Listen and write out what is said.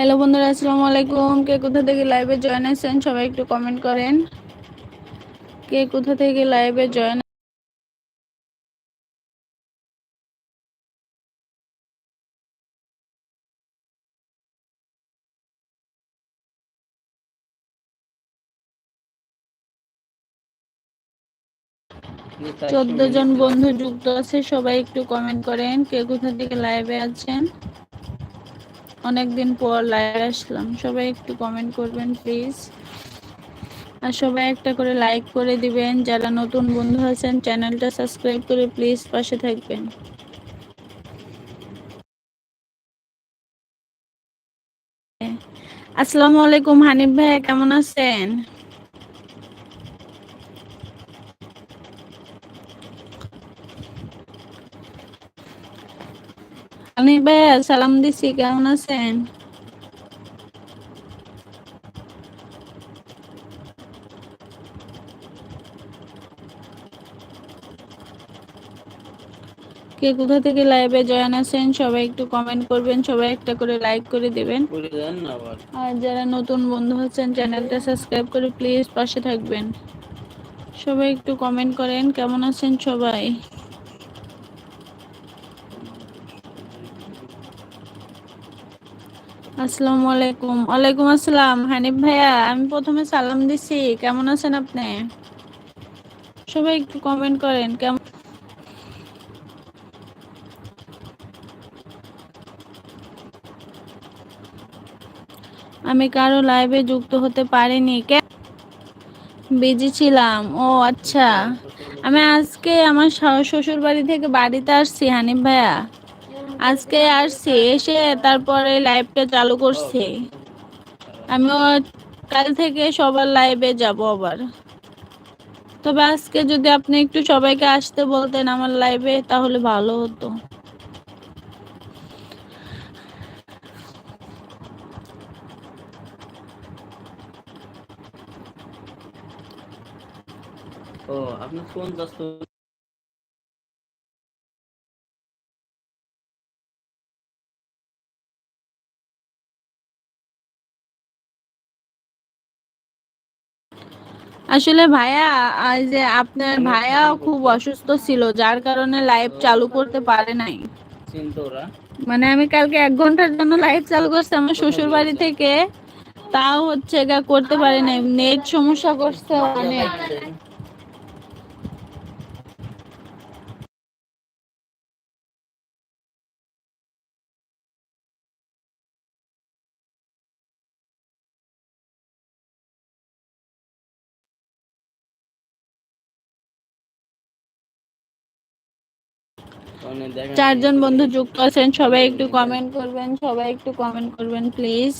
Hello বন্ধুরা, আসসালামু আলাইকুম। কে কোথা থেকে লাইভে জয়েন আছেন, সবাই একটু কমেন্ট করেন। কে কোথা থেকে লাইভে জয়েন চোদ্দ জন বন্ধু যুক্ত আছে, সবাই একটু কমেন্ট করেন, কে কোথা থেকে লাইভে আছেন। অনেকদিন পর লাইভে আসলাম। সবাই একটু কমেন্ট করবেন প্লিজ আর সবাই একটা করে লাইক করে দিবেন। যারা নতুন বন্ধু আছেন চ্যানেলটা সাবস্ক্রাইব করে প্লিজ পাশে থাকবেন। আসসালামু আলাইকুম হানিফ ভাই, কেমন আছেন? হানিফ ভাই সালাম দিছি কেমন আছেন? কে কোথা থেকে লাইভে জয়েন আছেন সবাই একটু কমেন্ট করবেন সবাই একটা করে লাইক করে দিবেন। আর যারা নতুন বন্ধু হচ্ছেন চ্যানেলটা সাবস্ক্রাইব করে প্লিজ পাশে থাকবেন। সবাই একটু কমেন্ট করেন কেমন আছেন সবাই? আসসালামু আলাইকুম। ওয়ালাইকুম আসসালাম, হানিফ ভাইয়া, আমি প্রথমে সালাম দিছি। কেমন আছেন আপনি? সবাই একটু কমেন্ট করেন, কেমন? আমি কারও লাইভে যুক্ত হতে পারিনি। কে? বিজি ছিলাম। ও আচ্ছা। আমি আজকে আমার শ্বশুর বাড়ি থেকে বাড়িতে আসছি, হানিফ ভাইয়া। আজকে আসছি, এসে তারপরে লাইভটা চালু করছি। আমিও কাল থেকে সবার লাইভে যাব আবার। তবে আজকে যদি আপনি একটু সবাইকে আসতে বলতেন আমার লাইভে তাহলে ভালো হতো। ও, আপনার ফোন দশ আসলে ভাইয়া যে আপনার ভাইয়া খুব অসুস্থ ছিল যার কারণে লাইভ চালু করতে পারে নাই। মানে আমি কালকে এক ঘণ্টার জন্য লাইভ চালু করছি আমার শ্বশুর বাড়ি থেকে। তাও হচ্ছে গা করতে পারে নাই নেট সমস্যা করছে অনেক। চারজন বন্ধু যুক্ত আছেন সবাই একটু কমেন্ট করবেন সবাই একটু কমেন্ট করবেন প্লিজ